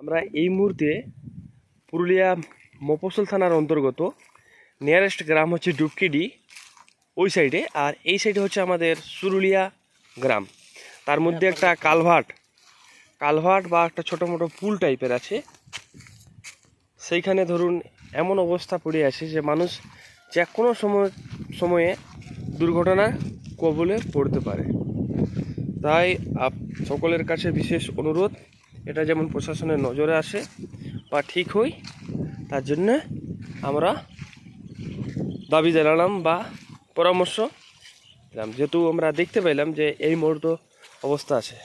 আমরা এই মুহূর্তে পুরুলিয়া মফসল থানার অন্তর্গত নিয়ারেস্ট গ্রাম হচ্ছে ডুবকিডি, ওই সাইডে আর এই সাইডে হচ্ছে আমাদের সুরুলিয়া গ্রাম। তার মধ্যে একটা কালভার্ট কালভার্ট বা একটা ছোটো মোটো পুল টাইপের আছে। সেইখানে ধরুন এমন অবস্থা পড়ে আছে যে মানুষ যে কোনো সময়, সময়ে দুর্ঘটনার কবলে পড়তে পারে। তাই আপ সকলের কাছে বিশেষ অনুরোধ এটা যেমন প্রশাসনের নজরে আসে বা ঠিক হই তার জন্যে আমরা দাবি জানালাম বা পরামর্শ দিলাম। যেহেতু আমরা দেখতে পেলাম যে এই মুহূর্ত অবস্থা আছে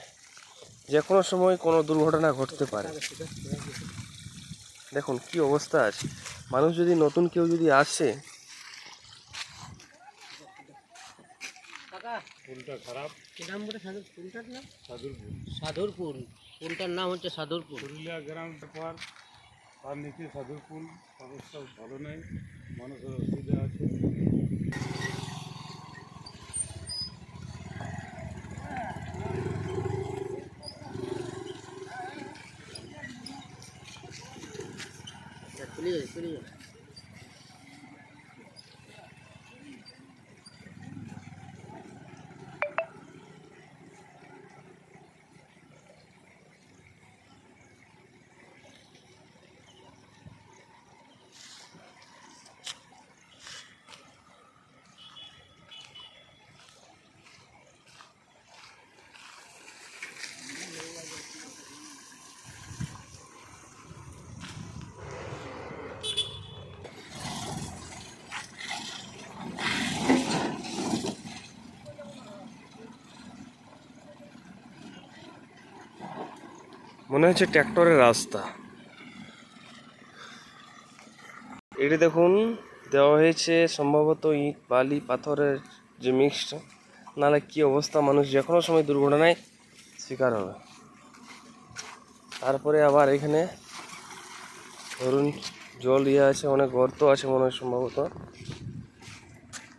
যে কোনো সময় কোনো দুর্ঘটনা ঘটতে পারে। দেখুন কি অবস্থা আছে। মানুষ যদি নতুন কেউ যদি আসে ফুলটা খারাপ। কি নাম বলে? সাধু ফুলটার নাম হচ্ছে সাধুরপুর পুরুলিয়া গ্রামটা পর তার নিচে সাধুরপুর অবস্থা ভালো নেই মানুষের অসুবিধা আছে। চলে যাবে চলে মনে হচ্ছে ট্র্যাক্টরের রাস্তা। এটি দেখুন, দেওয়া হয়েছে সম্ভবত ইট, বালি, পাথরের যে মিক্সড নাহলে কি অবস্থা, মানুষ যে কোনো সময় দুর্ঘটনায় শিকার হবে। তারপরে আবার এখানে ধরুন, জল ইয়ে আছে, অনেক গর্ত আছে মনে হয় সম্ভবত।